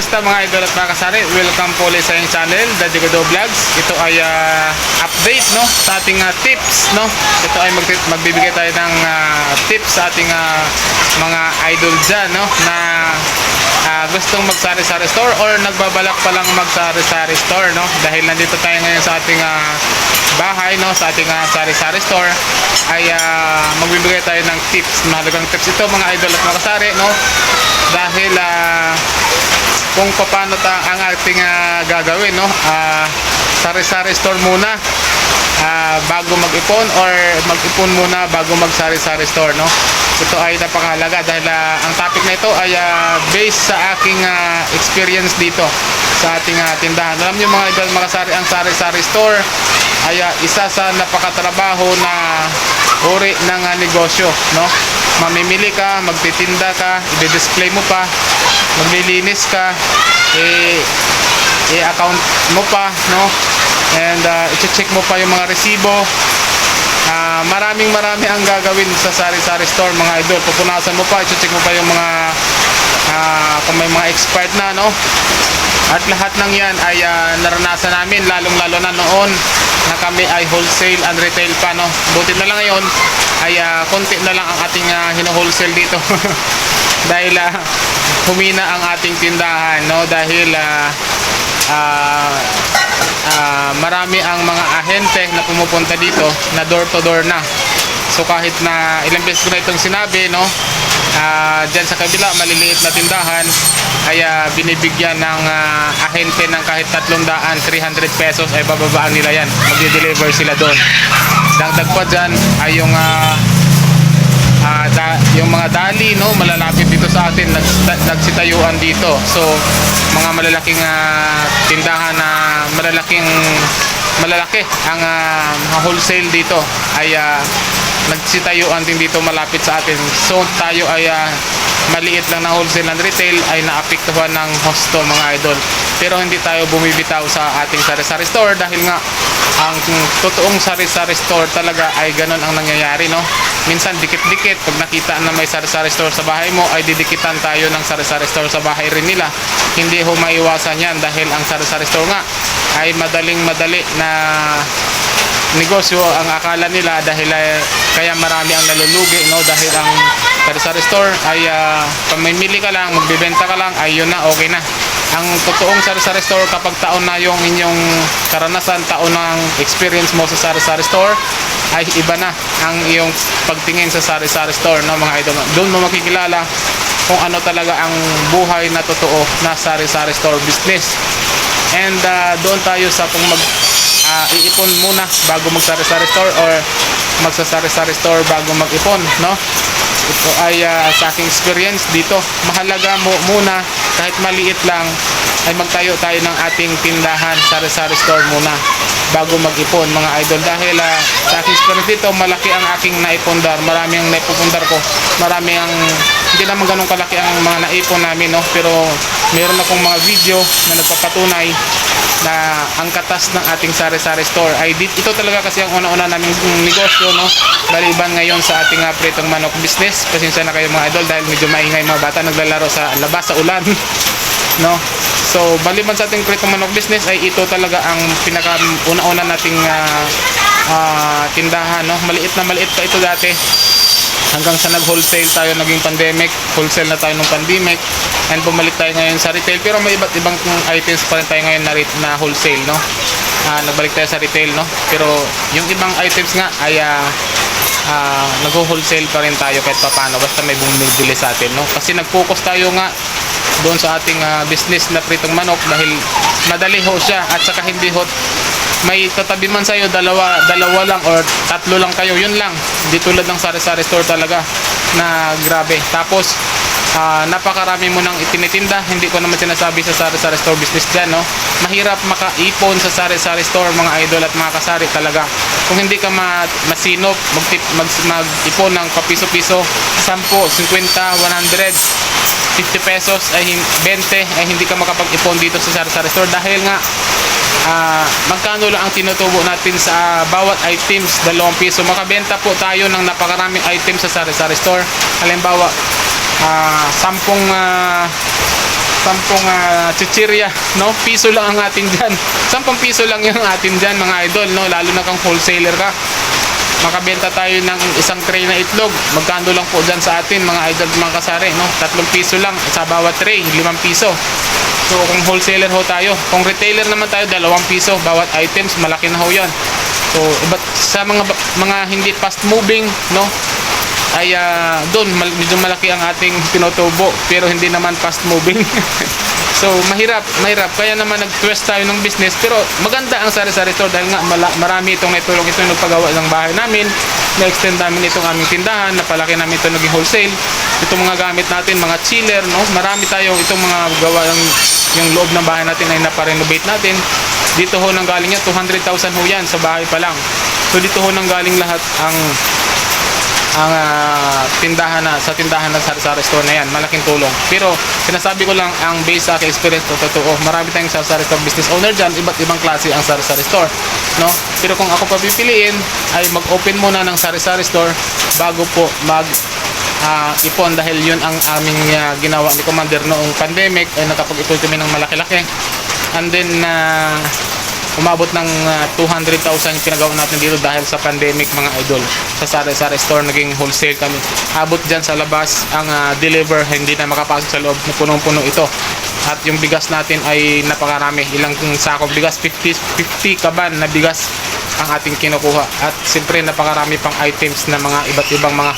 Kumusta mga idol at mga kasari? Welcome po ulit sa iyong channel, Daddy Godo Vlogs. Ito ay ah, update no sa ating ah, tips no. Ito ay mag magbibigay tayo ng ah, tips sa ating ah, mga idol dyan no na ah, gustong magsari-sari store or nagbabalak pa lang magsari-sari store no dahil nandito tayo ngayon sa ating ah, bahay no sa ating ah, sari-sari store ay ah, magbibigay tayo ng tips mahalagang tips ito mga idol at mga kasari no dahil ah, kung paano ta ang ating ah, gagawin no? Ah, sari-sari store muna. Ah, bago mag-ipon or mag-ipon muna bago mag-sari-sari store no? Ito ay napakahalaga dahil ah, ang topic na ito ay ah, based sa aking ah, experience dito sa ating ah, tindahan. Alam niyo mga idol mga sari ang sari-sari store ay ah, isa sa napakatrabaho na uri ng ah, negosyo no? Mamimili ka magtitinda ka i-display mo pa maglilinis ka eh i-account mo pa no? And uh, i-check mo pa yung mga resibo. Ah, maraming marami ang gagawin sa sari-sari store mga idol. Pupunasan mo pa i-check mo pa yung mga ah, kung may mga expired na no? At lahat ng yan ay ah, naranasan namin lalong lalo na noon na kami ay wholesale and retail pa no? Buti na lang ngayon ay ah, konti na lang ang ating uh, hino-wholesale dito. Dahil ah, humina ang ating tindahan no? Dahil ah, ah, ah, marami ang mga ahente na pumupunta dito na door to door na. So kahit na ilang beses ko na itong sinabi no? Ah, dyan sa kabila maliliit na tindahan ay ah, binibigyan ng ah, ahente ng kahit 300 300 pesos ay bababaan nila yan. Magdi-deliver sila doon. Dagdag pa dyan ay yung ah, ah, da, yung mga dali no malalapit dito sa atin nags, nagsitayuan dito. So mga malalaking ah, tindahan na malalaking malalaki ang mga wholesale dito ay ah, nagsitayuan din dito malapit sa atin. So tayo ay ah, maliit lang na wholesale and retail ay naapektuhan ng hosto mga idol. Pero hindi tayo bumibitaw sa ating sari-sari store dahil nga ang totoong sari-sari store talaga ay ganun ang nangyayari no? Minsan dikit-dikit. Pag nakita na may sari-sari store sa bahay mo ay didikitan tayo ng sari-sari store sa bahay rin nila. Hindi ho maiwasan yan dahil ang sari-sari store nga ay madaling madali na negosyo ang akala nila dahil eh, kaya marami ang nalulugi no? Dahil ang sari-sari store ay uh, pamimili ka lang magbebenta ka lang ay yun na okay na. Ang totoong sari-sari store kapag taon na yung inyong karanasan taon ng experience mo sa sari-sari store ay iba na ang iyong pagtingin sa sari-sari store no mga idol. Doon mo makikilala kung ano talaga ang buhay na totoo na sari-sari store business. And uh, doon tayo sa kung mag ah, iipon muna bago magsari-sari store or magsasari-sari store bago mag-ipon no? Ito ay ah, sa aking experience dito. Mahalaga mo muna kahit maliit lang ay magtayo tayo ng ating tindahan sari-sari store muna bago mag-ipon mga idol. Dahil ah, sa aking experience dito malaki ang aking naipundar marami ang naipupundar ko marami ang hindi naman ganun kalaki ang mga naipon namin no? Pero meron akong mga video na nagpapatunay na ang katas ng ating sari-sari store ay dit ito talaga kasi ang una-una naming negosyo no? Baliban ngayon sa ating uh, pritong manok business. Pasensya na kayo mga idol dahil medyo maingay mga bata naglalaro sa labas sa ulan no? So baliban sa ating pritong manok business ay ito talaga ang pinaka una-una nating ah, ah, tindahan no? Maliit na maliit pa ito dati hanggang sa nag-wholesale tayo naging pandemic wholesale na tayo nung pandemic and bumalik tayo ngayon sa retail. Pero may iba't ibang items pa rin tayo ngayon na, na wholesale no? Ah, nagbalik tayo sa retail no? Pero yung ibang items nga ay ah, ah, nag-wholesale pa rin tayo kahit paano basta may bumibili sa atin no? Kasi nag-focus tayo nga doon sa ating ah, business na pritong manok dahil madali ho siya at saka hindi ho may tatabi man sa'yo dalawa, dalawa lang or tatlo lang kayo yun lang. Hindi tulad ng sari-sari store talaga na grabe. Tapos ah, napakarami mo nang itinitinda. Hindi ko naman sinasabi sa sari-sari store business dyan no? Mahirap makaipon sa sari-sari store mga idol at mga kasari talaga. Kung hindi ka ma masinop magtip, mag, mag-ipon ng papiso-piso 10, 50, 100 50 pesos ay hin- 20 ay hindi ka makapag-ipon dito sa sari-sari store. Dahil nga ah, magkano lang ang tinutubo natin sa bawat items, 2 piso. Makabenta po tayo ng napakaraming items sa sari-sari store. Halimbawa, ah, 10 ah, sampung uh, chichirya, no? Piso lang ang atin dyan. Sampung piso lang yung atin dyan, mga idol, no? Lalo na kang wholesaler ka. Makabenta tayo ng isang tray na itlog. Magkano lang po dyan sa atin, mga idol, mga kasari, no? Tatlong piso lang sa bawat tray, limang piso. So, kung wholesaler ho tayo, kung retailer naman tayo, dalawang piso bawat items, malaki na ho yan. So, iba't sa mga mga hindi fast moving, no? ay ah, doon medyo malaki ang ating tinotubo pero hindi naman fast moving so mahirap mahirap kaya naman nag-twist tayo ng business pero maganda ang sari-sari store dahil nga marami itong naitulong ito yung nagpagawa ng bahay namin na-extend namin itong aming tindahan napalaki namin ito naging wholesale. Itong mga gamit natin mga chiller no? Marami tayong itong mga gawa ng yung loob ng bahay natin ay naparenovate natin. Dito ho nang galing yan 200,000 ho yan sa bahay pa lang. So dito ho nang galing lahat ang ang ah, tindahan na sa tindahan ng sari-sari store na yan. Malaking tulong. Pero sinasabi ko lang ang base sa aking experience to totoo marami tayong sari-sari store business owner dyan iba't ibang klase ang sari-sari store no? Pero kung ako papipiliin ay mag-open muna ng sari-sari store bago po mag ah, ipon dahil yun ang aming ah, ginawa ni Commander noong pandemic ay nakapag-ipon kami ng malaki-laki. And then ah, umabot ng ah, 200,000 yung pinagawa natin dito dahil sa pandemic mga idol. Sa sari-sari store naging wholesale kami. Abot dyan sa labas ang ah, deliver hindi na makapasok sa loob na punong-puno ito. At yung bigas natin ay napakarami. Ilang sakong bigas 50, 50 kaban na bigas ang ating kinukuha. At siyempre napakarami pang items na mga iba't ibang mga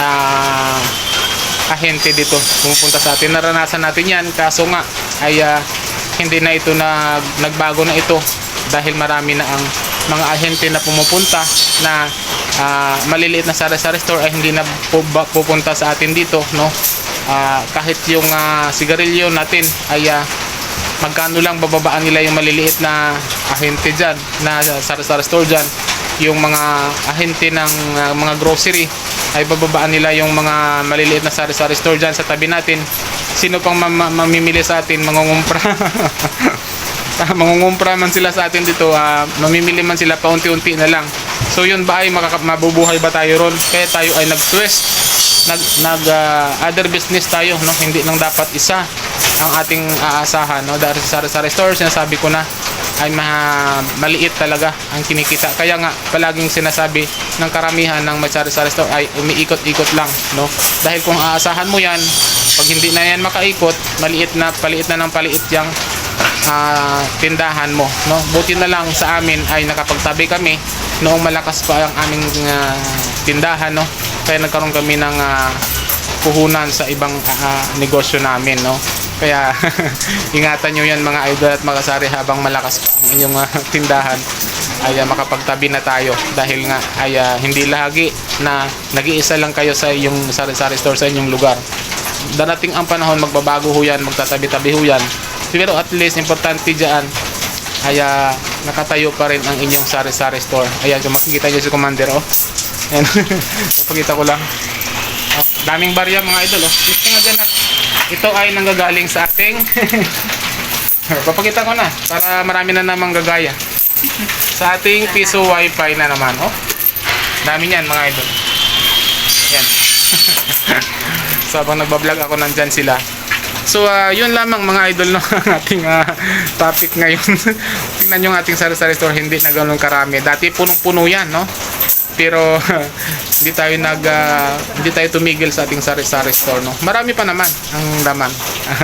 ah, ahente dito pumupunta sa atin. Naranasan natin yan. Kaso nga ay ah, hindi na ito nag, nagbago na ito dahil marami na ang mga ahente na pumupunta na ah, maliliit na sari-sari store ay hindi na pupunta sa atin dito no? Ah, kahit yung ah, sigarilyo natin ay ah, magkano lang bababaan nila yung maliliit na ahente dyan na sari-sari store dyan. Yung mga ahente ng ah, mga grocery ay bababaan nila yung mga maliliit na sari-sari store dyan sa tabi natin. Sino pang ma- ma- mamimili sa atin? Mangungumpra. Ah, mangungumpra man sila sa atin dito ah, mamimili man sila paunti-unti na lang. So yun ba ay makaka- mabubuhay ba tayo ron? Kaya tayo ay nag-twist. Nag nag ah, other business tayo no? Hindi lang dapat isa ang ating aasahan no? Dahil sa sari-sari store sinasabi ko na ay ma maliit talaga ang kinikita. Kaya nga palaging sinasabi ng karamihan ng may sari-sari store ay umiikot-ikot lang no? Dahil kung aasahan mo yan pag hindi na yan makaikot maliit na paliit na ng paliit yang ah, tindahan mo no? Buti na lang sa amin ay nakapagtabi kami noong malakas pa ang aming ah, tindahan no? Kaya nagkaroon kami ng ah, puhunan sa ibang ah, negosyo namin no kaya ingatan nyo yan mga idol at mga kasari habang malakas pa ang inyong ah, tindahan ay ah, makapagtabi na tayo. Dahil nga ay ah, hindi lagi na nag-iisa lang kayo sa inyong sari-sari store sa inyong lugar. Darating ang panahon magbabago ho yan magtatabi-tabi ho yan. Pero at least importante dyan ay ah, nakatayo pa rin ang inyong sari-sari store. Ayan kung makikita nyo si commander oh. Ayan. Ko lang. Oh, daming barya mga idol oh. Gusto nga dyan at ito ay nanggagaling sa ating papakita ko na para marami na namang gagaya. Sa ating piso wifi na naman oh. Dami niyan mga idol. Yan so habang nagbablog ako nandyan sila. So ah, yun lamang mga idol no ang ating ah, topic ngayon. Tingnan yung ating sari-sari store hindi na ganun karami. Dati punong-puno yan no? Pero hindi tayo nag ah, hindi tayo tumigil sa ating sari-sari store no marami pa naman ang laman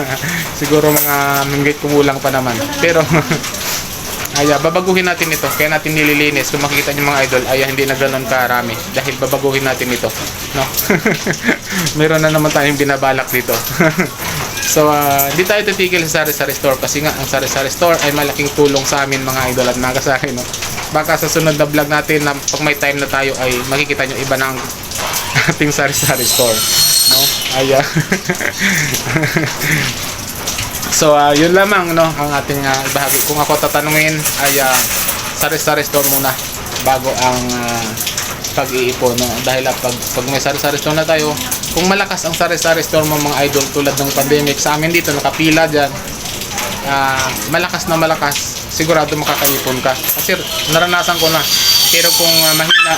siguro mga minggit kumulang pa naman pero Aya, babaguhin natin ito. Kaya natin nililinis. Kung makikita niyo mga idol, ay hindi na ganun karami. Dahil babaguhin natin ito. No? Meron na naman tayong binabalak dito. so, ah, hindi tayo titigil sa sari-sari store kasi nga ang sari-sari store ay malaking tulong sa amin mga idol at mga kasari. No? Baka sa sunod na vlog natin na pag may time na tayo ay makikita nyo iba ng ating sari-sari store. No? Aya. So, ah, yun lamang no, ang ating ah, bahagi. Kung ako tatanungin ay ah, sari-sari store muna bago ang ah, pag-iipon. No? Dahil ah, pag, pag may sari-sari store na tayo, kung malakas ang sari-sari store mo mga idol tulad ng pandemic sa amin dito, nakapila dyan, ah, malakas na malakas, sigurado makakaipon ka. Kasi naranasan ko na. Pero kung ah, mahina,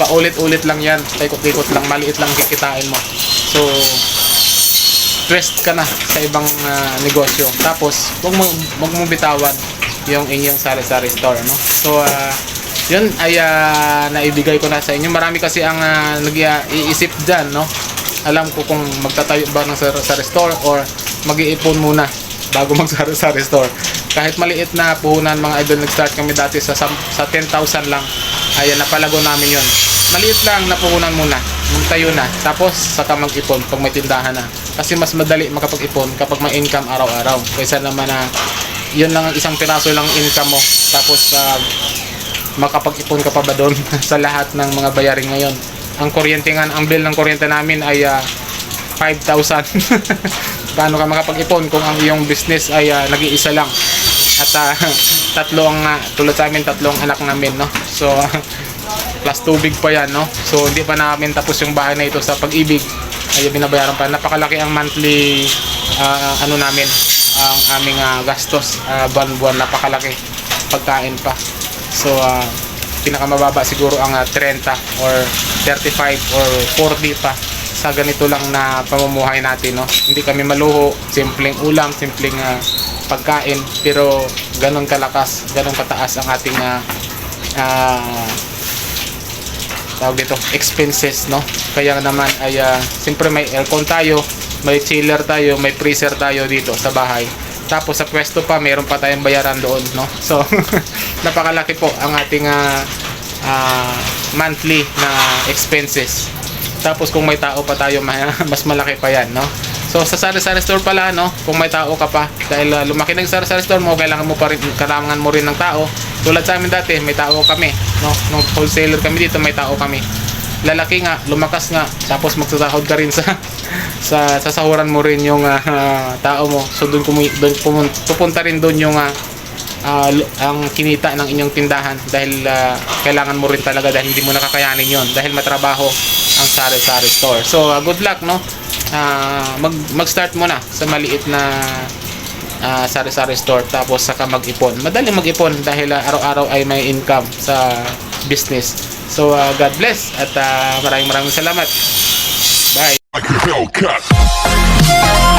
paulit-ulit lang yan, paikot-ikot lang, maliit lang kikitain mo. So, twist ka na sa ibang ah, negosyo. Tapos, huwag mo, huwag mo bitawan yung inyong sari-sari store, no? So, ah, yun ay ah, naibigay ko na sa inyo. Marami kasi ang uh, nag-iisip dyan, no? Alam ko kung magtatayo ba ng sari-sari store or mag-iipon muna bago mag-sari-sari store. Kahit maliit na puhunan mga idol, nag-start kami dati sa, sa 10,000 lang. Ayan, napalago namin yon Maliit lang na puhunan muna. Nung tayo na. Tapos, saka mag-ipon pag may tindahan na. Kasi mas madali makapag-ipon kapag may income araw-araw. Kaysa naman na yun lang ang isang piraso lang income mo. Tapos, ah, makapag-ipon ka pa ba doon sa lahat ng mga bayarin ngayon. Ang kuryente nga, ang bill ng kuryente namin ay ah, 5,000. Paano ka makapag-ipon kung ang iyong business ay ah, nag-iisa lang? At ah, tatlo ang, ah, tulad sa amin, tatlong anak namin, no? So, plus tubig pa yan, no? So, hindi pa namin tapos yung bahay na ito sa pag-ibig. Ay, binabayaran pa. Napakalaki ang monthly, ah, ano namin, ang aming ah, gastos, ah, buwan-buwan, napakalaki. Pagkain pa. So, ah, pinakamababa siguro ang ah, 30 or 35 or 40 pa sa ganito lang na pamumuhay natin no hindi kami maluho simpleng ulam simpleng ah, pagkain pero ganun kalakas ganun kataas ang ating ah, ah, tawag dito expenses no? Kaya naman ay ah, siyempre may aircon tayo may chiller tayo may freezer tayo dito sa bahay. Tapos sa pwesto pa mayroon pa tayong bayaran doon no? So napakalaki po ang ating ah, ah, monthly na expenses. Tapos kung may tao pa tayo ma- mas malaki pa yan no So sa sari-sari store pala no, kung may tao ka pa dahil uh, lumaki ng sari-sari store mo, kailangan mo pa rin kailangan mo rin ng tao. Tulad sa amin dati, may tao kami, no. Nung wholesaler kami dito, may tao kami. Lalaki nga, lumakas nga, tapos magsasahod ka rin sa sa sasahuran mo rin yung ah, tao mo. So doon kumi doon pupunta rin doon yung ah, lu- ang kinita ng inyong tindahan dahil ah, kailangan mo rin talaga dahil hindi mo nakakayanin yon dahil matrabaho ang sari-sari store. So ah, good luck no. Ah, mag mag-start mo na sa maliit na ah, sari-sari store tapos saka mag-ipon. Madali mag-ipon dahil ah, araw-araw ay may income sa business. So ah, God bless at ah, maraming maraming salamat. Bye. like.